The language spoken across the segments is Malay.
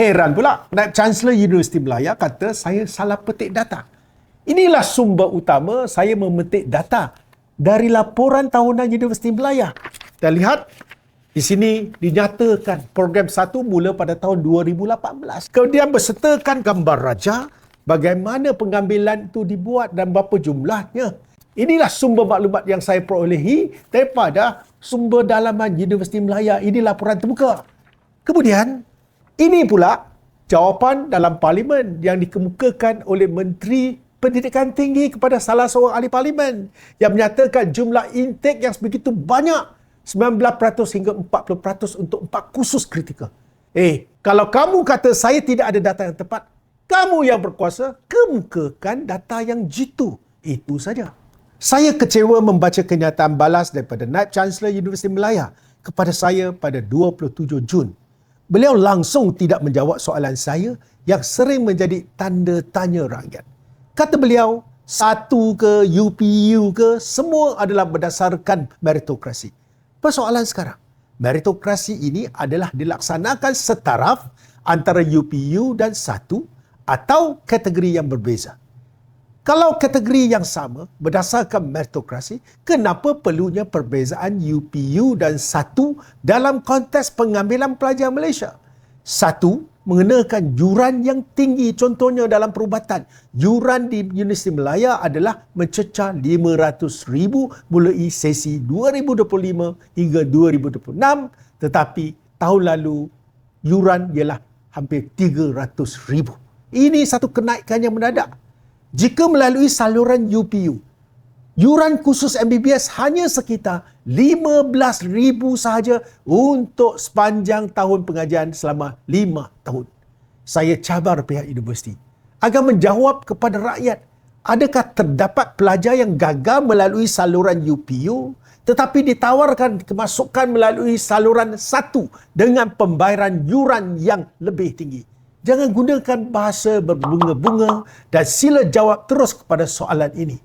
Heran pula, Naib Chancellor Universiti Melaya kata saya salah petik data. Inilah sumber utama saya memetik data dari laporan tahunan Universiti Melaya. Kita lihat di sini dinyatakan program satu mula pada tahun 2018. Kemudian bersertakan gambar raja bagaimana pengambilan itu dibuat dan berapa jumlahnya. Inilah sumber maklumat yang saya perolehi daripada sumber dalaman Universiti Melaya. Ini laporan terbuka. Kemudian ini pula jawapan dalam parlimen yang dikemukakan oleh Menteri Pendidikan Tinggi kepada salah seorang ahli parlimen yang menyatakan jumlah intake yang sebegitu banyak 19% hingga 40% untuk empat khusus kritikal. Eh, kalau kamu kata saya tidak ada data yang tepat, kamu yang berkuasa kemukakan data yang jitu. Itu saja. Saya kecewa membaca kenyataan balas daripada Naib Chancellor Universiti Melaya kepada saya pada 27 Jun beliau langsung tidak menjawab soalan saya yang sering menjadi tanda tanya rakyat. Kata beliau, satu ke UPU ke, semua adalah berdasarkan meritokrasi. Persoalan sekarang, meritokrasi ini adalah dilaksanakan setaraf antara UPU dan satu atau kategori yang berbeza. Kalau kategori yang sama berdasarkan meritokrasi, kenapa perlunya perbezaan UPU dan satu dalam konteks pengambilan pelajar Malaysia? Satu, mengenakan yuran yang tinggi contohnya dalam perubatan. Yuran di Universiti Melaya adalah mencecah RM500,000 mulai sesi 2025 hingga 2026 tetapi tahun lalu yuran ialah hampir RM300,000. Ini satu kenaikan yang mendadak jika melalui saluran UPU. Yuran khusus MBBS hanya sekitar RM15,000 sahaja untuk sepanjang tahun pengajian selama 5 tahun. Saya cabar pihak universiti agar menjawab kepada rakyat adakah terdapat pelajar yang gagal melalui saluran UPU tetapi ditawarkan kemasukan melalui saluran satu dengan pembayaran yuran yang lebih tinggi. Jangan gunakan bahasa berbunga-bunga dan sila jawab terus kepada soalan ini.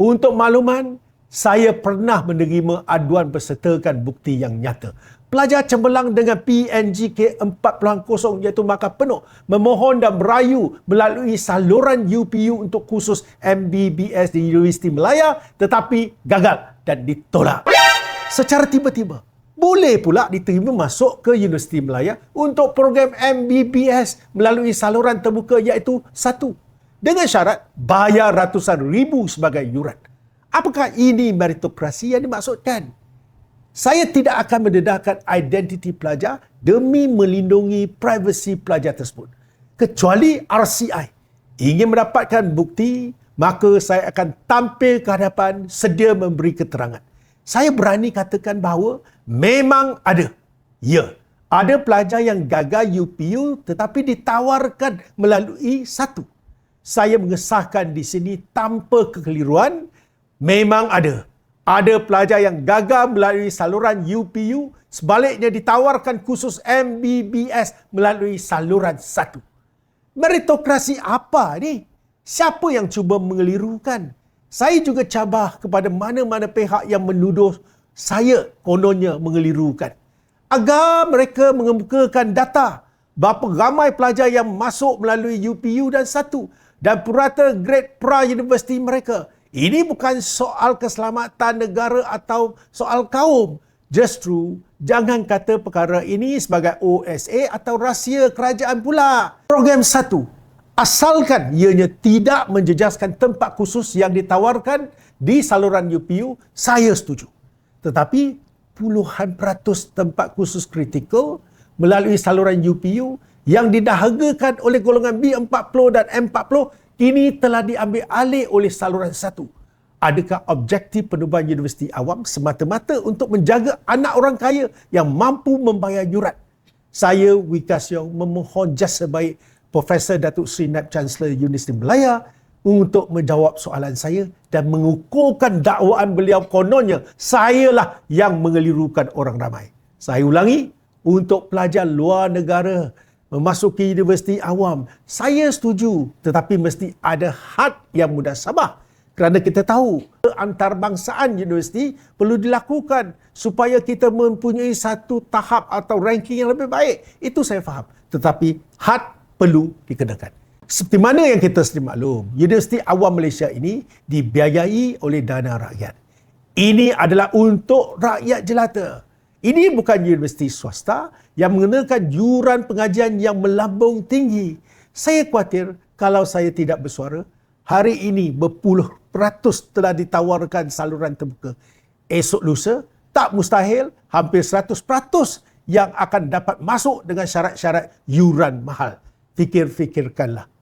Untuk makluman, saya pernah menerima aduan bersertakan bukti yang nyata. Pelajar cemerlang dengan PNGK 4.0 iaitu markah penuh memohon dan merayu melalui saluran UPU untuk khusus MBBS di Universiti Melaya tetapi gagal dan ditolak. Secara tiba-tiba, boleh pula diterima masuk ke Universiti Melaya untuk program MBBS melalui saluran terbuka iaitu satu. Dengan syarat bayar ratusan ribu sebagai yuran. Apakah ini meritokrasi yang dimaksudkan? Saya tidak akan mendedahkan identiti pelajar demi melindungi privasi pelajar tersebut. Kecuali RCI ingin mendapatkan bukti, maka saya akan tampil ke hadapan sedia memberi keterangan. Saya berani katakan bahawa Memang ada. Ya, ada pelajar yang gagal UPU tetapi ditawarkan melalui satu. Saya mengesahkan di sini tanpa kekeliruan, memang ada. Ada pelajar yang gagal melalui saluran UPU, sebaliknya ditawarkan khusus MBBS melalui saluran satu. Meritokrasi apa ni? Siapa yang cuba mengelirukan? Saya juga cabar kepada mana-mana pihak yang menuduh saya kononnya mengelirukan. Agar mereka mengemukakan data berapa ramai pelajar yang masuk melalui UPU dan satu dan purata grade pra universiti mereka. Ini bukan soal keselamatan negara atau soal kaum. Justru, jangan kata perkara ini sebagai OSA atau rahsia kerajaan pula. Program satu, asalkan ianya tidak menjejaskan tempat khusus yang ditawarkan di saluran UPU, saya setuju tetapi puluhan peratus tempat khusus kritikal melalui saluran UPU yang didahagakan oleh golongan B40 dan M40 kini telah diambil alih oleh saluran satu. Adakah objektif penubuhan universiti awam semata-mata untuk menjaga anak orang kaya yang mampu membayar yuran? Saya, Wika Siong, memohon jasa baik Profesor Datuk Seri Naib Chancellor Universiti Melaya untuk menjawab soalan saya dan mengukuhkan dakwaan beliau kononnya sayalah yang mengelirukan orang ramai. Saya ulangi, untuk pelajar luar negara memasuki universiti awam, saya setuju tetapi mesti ada had yang mudah sabar. Kerana kita tahu antarbangsaan universiti perlu dilakukan supaya kita mempunyai satu tahap atau ranking yang lebih baik. Itu saya faham. tetapi had perlu dikenakan. Seperti mana yang kita sedia maklum, Universiti Awam Malaysia ini dibiayai oleh dana rakyat. Ini adalah untuk rakyat jelata. Ini bukan universiti swasta yang mengenakan yuran pengajian yang melambung tinggi. Saya khawatir kalau saya tidak bersuara, hari ini berpuluh peratus telah ditawarkan saluran terbuka. Esok lusa, tak mustahil hampir seratus peratus yang akan dapat masuk dengan syarat-syarat yuran mahal. Fikir-fikirkanlah.